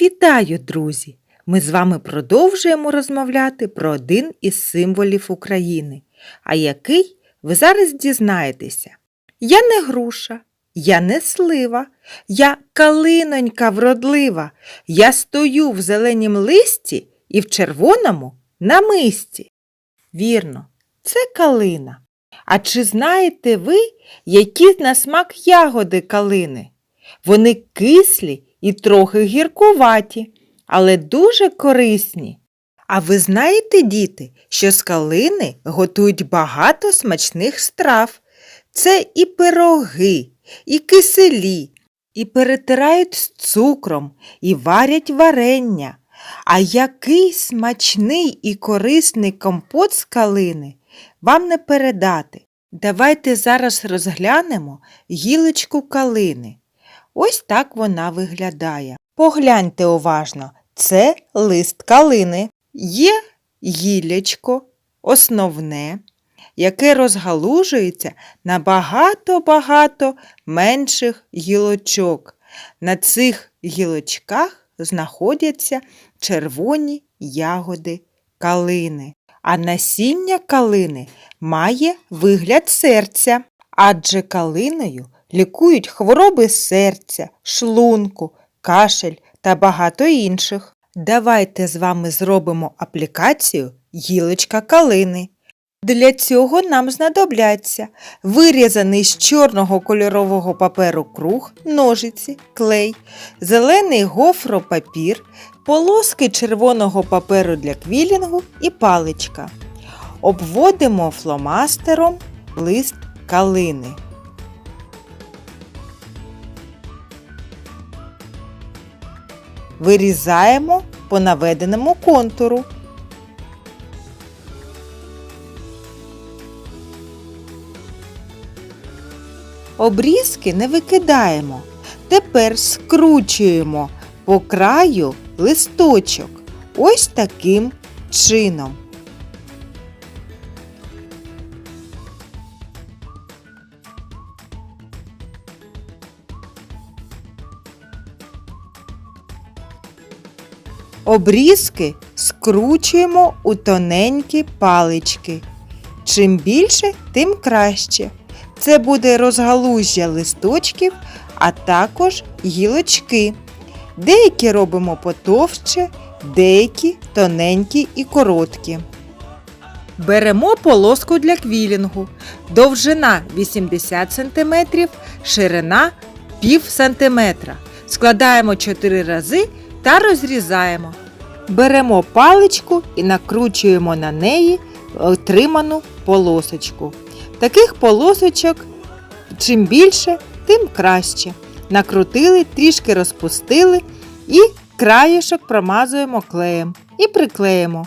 Вітаю, друзі! Ми з вами продовжуємо розмовляти про один із символів України, а який ви зараз дізнаєтеся. Я не груша, я не слива, я калинонька вродлива, я стою в зеленім листі і в червоному намисті. Вірно, це калина. А чи знаєте ви, які на смак ягоди калини? Вони кислі і трохи гіркуваті, але дуже корисні. А ви знаєте, діти, що з калини готують багато смачних страв. Це і пироги, і киселі, і перетирають з цукром, і варять варення. А який смачний і корисний компот з калини вам не передати. Давайте зараз розглянемо гілочку калини. Ось так вона виглядає. Погляньте уважно, це лист калини. Є гіллячко, основне, яке розгалужується на багато-багато менших гілочок. На цих гілочках знаходяться червоні ягоди калини. А насіння калини має вигляд серця, адже калиною лікують хвороби серця, шлунку, кашель та багато інших. Давайте з вами зробимо аплікацію гілочка калини. Для цього нам знадобляться вирізаний з чорного кольорового паперу круг, ножиці, клей, зелений гофропапір, полоски червоного паперу для квілінгу і паличка. Обводимо фломастером лист калини. Вирізаємо по наведеному контуру. Обрізки не викидаємо. Тепер скручуємо по краю листочок. Ось таким чином. Обрізки скручуємо у тоненькі палички. Чим більше, тим краще. Це буде розгалужжя листочків, а також гілочки. Деякі робимо потовще, деякі тоненькі і короткі. Беремо полоску для квілінгу. Довжина 80 см, ширина пів сантиметра. Складаємо 4 рази та розрізаємо. Беремо паличку і накручуємо на неї отриману полосочку. Таких полосочок чим більше, тим краще. Накрутили, трішки розпустили і краєшок промазуємо клеєм і приклеїмо.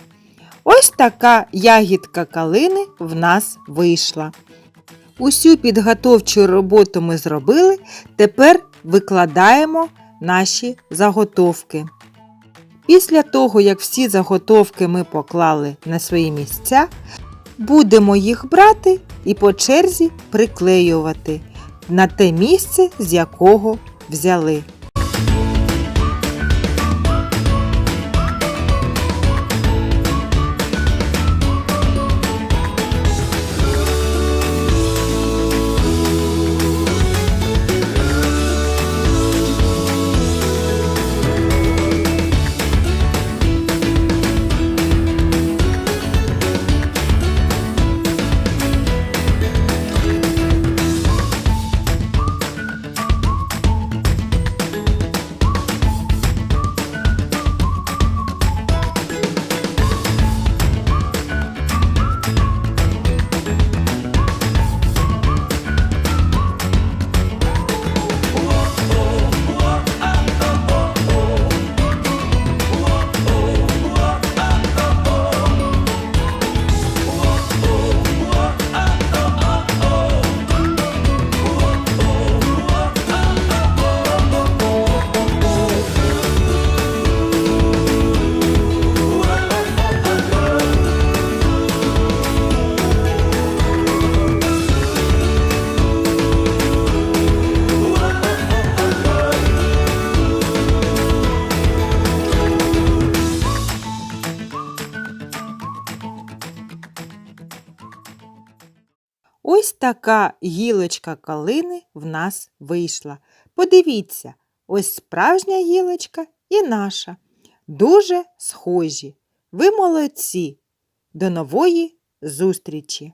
Ось така ягідка калини в нас вийшла. Усю підготовчу роботу ми зробили, тепер викладаємо наші заготовки. Після того, як всі заготовки ми поклали на свої місця, будемо їх брати і по черзі приклеювати на те місце, з якого взяли. Ось така гілочка калини в нас вийшла. Подивіться, ось справжня гілочка і наша. Дуже схожі. Ви молодці. До нової зустрічі!